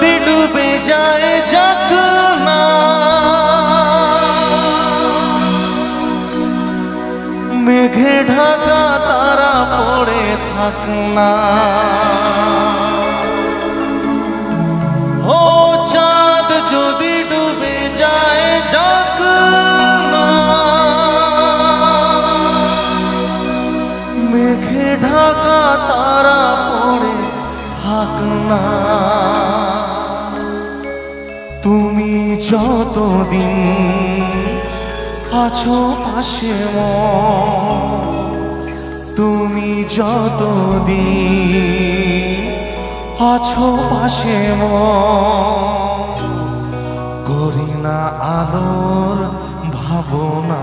ডুবে ডুবে যায় যাক না মেঘে ঢাকা তারা পড়ে থাক না। ও চাঁদ যদি ডুবে যায় যাক না মেঘে ঢাকা তারা পড়ে থাক যতদিন আছো পাশে তুমি যতদিন আছো পাশে করি না আলোর ভাবনা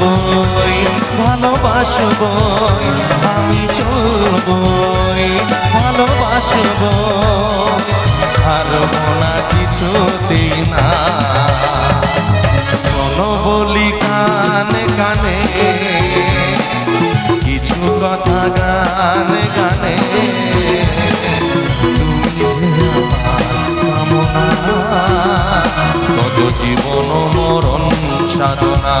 চলবই ভালোবাসবই আমি চলবই ভালোবাসবই হারবো না কিছুতেই না। শোনো বলি কানে কানে কিছু কথা গান, গানে। কত জীবন মরণ সাধনা।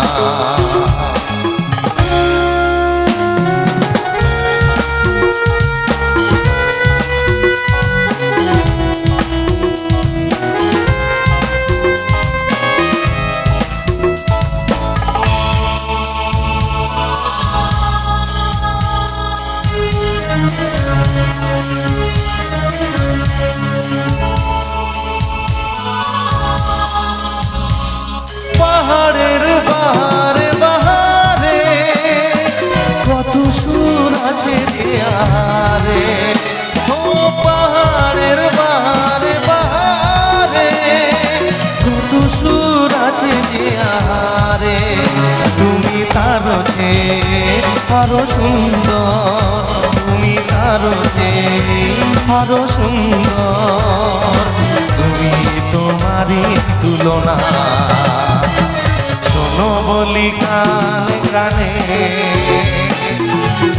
তার আরও সুন্দর, তুমি তার আরও সুন্দর, তুমি তোমারই তুলনা। শোনো বলি কানে কানে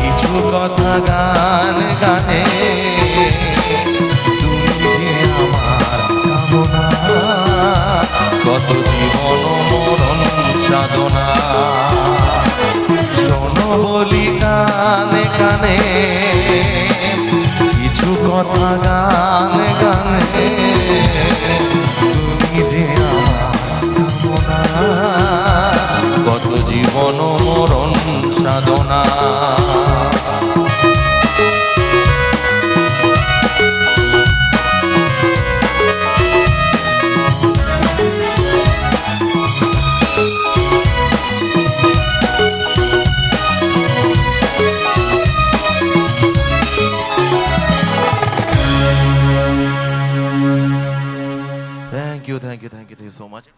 কিছু কথা গান, গানে। তুমি যে আমার কত জীবন কিছু Thank you, so much.